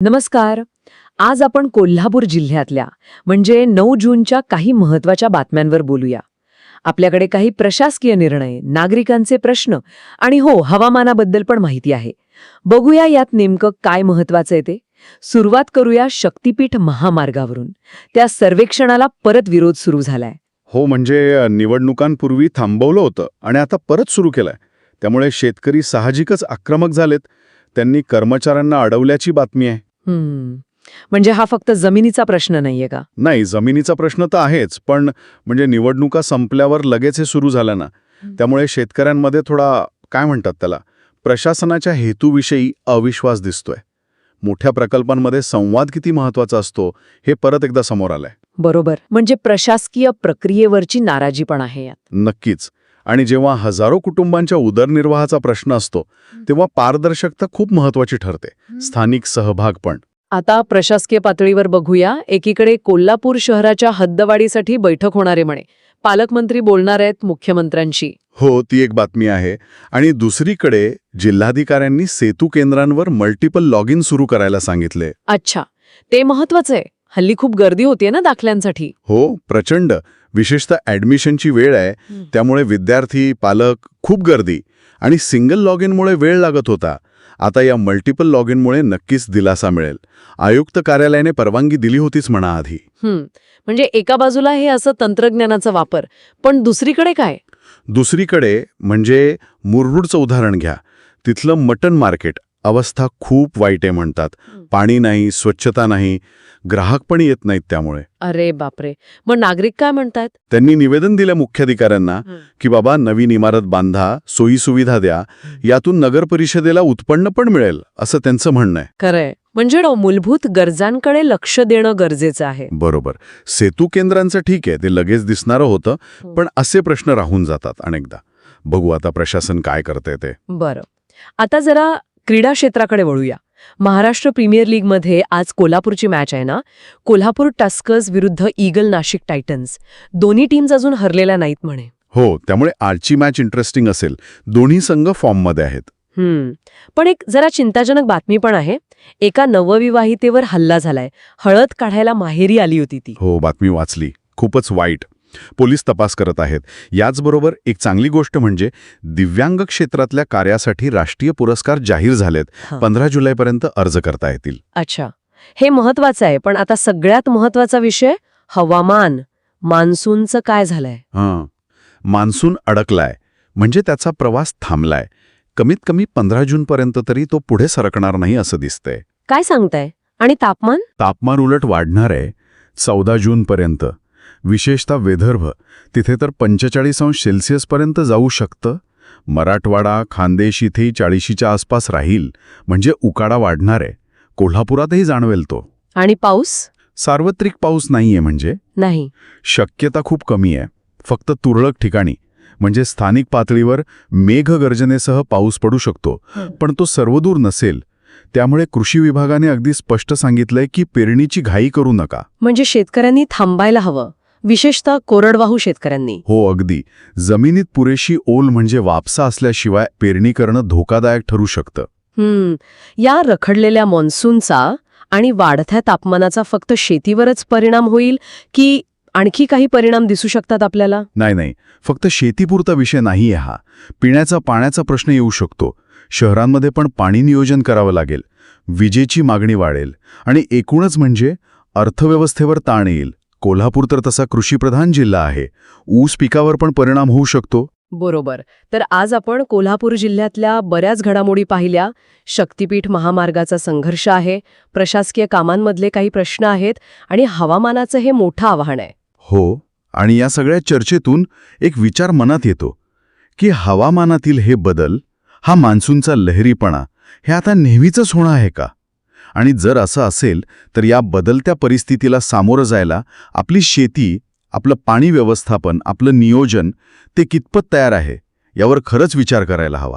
नमस्कार. आज आपण कोल्हापूर जिल्ह्यातल्या म्हणजे नऊ जूनच्या काही महत्त्वाच्या बातम्यांवर बोलूया. आपल्याकडे काही प्रशासकीय निर्णय नागरिकांचे प्रश्न आणि हो हवामानाबद्दल पण माहिती आहे. बघूया यात नेमकं काय महत्वाचं आहे ते. सुरुवात करूया शक्तीपीठ महामार्गावरून. त्या सर्वेक्षणाला परत विरोध सुरू झालाय. हो म्हणजे निवडणुकांपूर्वी थांबवलं होतं आणि आता परत सुरू केलंय. त्यामुळे शेतकरी साहजिकच आक्रमक झालेत. त्यांनी कर्मचाऱ्यांना अडवल्याची बातमी आहे. म्हणजे हा फक्त जमिनीचा प्रश्न नाहीये का? नाही जमिनीचा प्रश्न तर आहेच पण म्हणजे निवडणुका संपल्यावर लगेच हे सुरू झालं ना. त्यामुळे शेतकऱ्यांमध्ये थोडा काय म्हणतात त्याला प्रशासनाच्या हेतूविषयी अविश्वास दिसतोय. मोठ्या प्रकल्पांमध्ये संवाद किती महत्त्वाचा असतो हे परत एकदा समोर आलंय. बरोबर. म्हणजे प्रशासकीय प्रक्रियेवरची नाराजी पण आहे यात. नक्कीच. आणि जेव्हा हजारो कुटुंबांच्या उदरनिर्वाहाचा प्रश्न असतो तेव्हा पारदर्शकता खूप महत्वाची ठरते. स्थानिक सहभाग पण. आता प्रशासकीय पातळीवर बघूया. एकीकडे कोल्हापूर शहराच्या हद्दवाढीसाठी बैठक होणारे म्हणे. पालकमंत्री बोलणार आहेत मुख्यमंत्र्यांशी. हो ती एक बातमी आहे. आणि दुसरीकडे जिल्हाधिकाऱ्यांनी सेतू केंद्रांवर मल्टिपल लॉग इन सुरू करायला सांगितले. अच्छा. ते महत्वाचं आहे. हल्ली खूप गर्दी होतीये ना दाखल्यांसाठी. हो प्रचंड. विशेषतः ॲडमिशनची वेळ आहे. त्यामुळे विद्यार्थी पालक खूप गर्दी. आणि सिंगल लॉग इनमुळे वेळ लागत होता. आता या मल्टिपल लॉग इनमुळे नक्कीच दिलासा मिळेल. आयुक्त कार्यालयाने परवानगी दिली होतीच म्हणा आधी. म्हणजे एका बाजूला हे असं तंत्रज्ञानाचा वापर पण दुसरीकडे काय? दुसरीकडे म्हणजे मुरगुडचं उदाहरण घ्या. तिथलं मटन मार्केट. अवस्था खूप वाईट आहे म्हणतात. पाणी नाही स्वच्छता नाही ग्राहक पण येत नाहीत त्यामुळे. अरे बापरे. मग नागरिक काय म्हणतायत त्यांनी निवेदन दिलं मुख्याधिकाऱ्यांना की बाबा नवीन इमारत बांधा सोयी सुविधा द्या. यातून नगर परिषदेला उत्पन्न पण मिळेल असं त्यांचं म्हणणं आहे. खरंय म्हणजे ना, मूलभूत गरजांकडे लक्ष देणं गरजेचं आहे. बरोबर. सेतू केंद्रांचं ठीक आहे ते लगेच दिसणारं होतं हो. पण असे प्रश्न राहून जातात अनेकदा. बघू आता प्रशासन काय करते ते. बरं. आता जरा क्रीडा क्षेत्राकडे वळूया. महाराष्ट्र प्रीमियर लीगमध्ये आज कोल्हापूरची मॅच आहे ना? कोल्हापूर टस्कर्स विरुद्ध ईगल नाशिक टायटन्स. दोन्ही टीम्स अजून हरलेल्या नाहीत म्हणे. हो त्यामुळे आजची मॅच इंटरेस्टिंग असेल. दोन्ही संघ फॉर्ममध्ये आहेत. हम्म. पण एक जरा चिंताजनक बातमी पण आहे. एका नवविवाहितेवर हल्ला झालाय. हळद काढायला माहेरी आली होती ती. हो बातमी वाचली. खूपच वाईट. पोलीस तपास करत आहेत. याचबरोबर एक चांगली गोष्ट म्हणजे दिव्यांग क्षेत्रातल्या कार्यासाठी राष्ट्रीय पुरस्कार जाहीर झालेत. पंधरा जुलैपर्यंत अर्ज करता येतील. अच्छा. हे महत्वाचं आहे पण आता सगळ्यात महत्त्वाचा विषय हवामान. मान्सूनचं काय झालंय? हां. मान्सून अडकलाय. म्हणजे त्याचा प्रवास थांबलाय. कमीत कमी पंधरा जूनपर्यंत तरी तो पुढे सरकणार नाही असं दिसतंय. काय सांगताय? आणि तापमान? तापमान उलट वाढणार आहे. चौदा जूनपर्यंत. विशेषतः विदर्भ. तिथे तर पंचेचाळीस अंश सेल्सिअसपर्यंत जाऊ शकतं. मराठवाडा खानदेश इथेही चाळीशीच्या आसपास राहील. म्हणजे उकाडा वाढणार. आहे कोल्हापुरातही जाणवेल तो. आणि पाऊस? सार्वत्रिक पाऊस नाहीये म्हणजे? नाही. शक्यता खूप कमी आहे. फक्त तुरळक ठिकाणी. म्हणजे स्थानिक पातळीवर मेघगर्जनेसह पाऊस पडू शकतो. पण तो सर्वदूर नसेल. त्यामुळे कृषी विभागाने अगदी स्पष्ट सांगितलंय की पेरणीची घाई करू नका. म्हणजे शेतकऱ्यांनी थांबायला हवं. विशेषतः कोरडवाहू शेतकऱ्यांनी. हो अगदी. जमिनीत पुरेशी ओल म्हणजे वापसा असल्याशिवाय पेरणी करणं धोकादायक ठरू शकतं. हम्म. या रखडलेल्या मॉन्सूनचा आणि वाढत्या तापमानाचा फक्त शेतीवरच परिणाम होईल की आणखी काही परिणाम दिसू शकतात आपल्याला? नाही नाही. फक्त शेतीपुरता विषय नाहीये हा. पिण्याचा पाण्याचा प्रश्न येऊ शकतो. शहरांमध्ये पण पाणी नियोजन करावं लागेल. विजेची मागणी वाढेल. आणि एकूणच म्हणजे अर्थव्यवस्थेवर ताण येईल. कोल्हापूर तर तसा कृषीप्रधान जिल्हा आहे. ऊस पिकावर पण परिणाम होऊ शकतो? बरोबर. तर आज आपण कोल्हापूर जिल्ह्यातल्या बऱ्याच घडामोडी पाहिल्या. शक्तीपीठ महामार्गाचा संघर्ष आहे. प्रशासकीय कामांमधले काही प्रश्न आहेत आणि हवामानाचं हे मोठं आव्हान आहे. हो आणि या सगळ्या चर्चेतून एक विचार मनात येतो की हवामानातील हे बदल हा मान्सूनचा लहरीपणा हे आता नेहमीचंच होणं आहे का? आणि जर असं असेल तर या बदलत्या परिस्थितीला सामोरं जायला आपली शेती आपलं पाणी व्यवस्थापन आपलं नियोजन ते कितपत तयार आहे यावर खरंच विचार करायला हवा.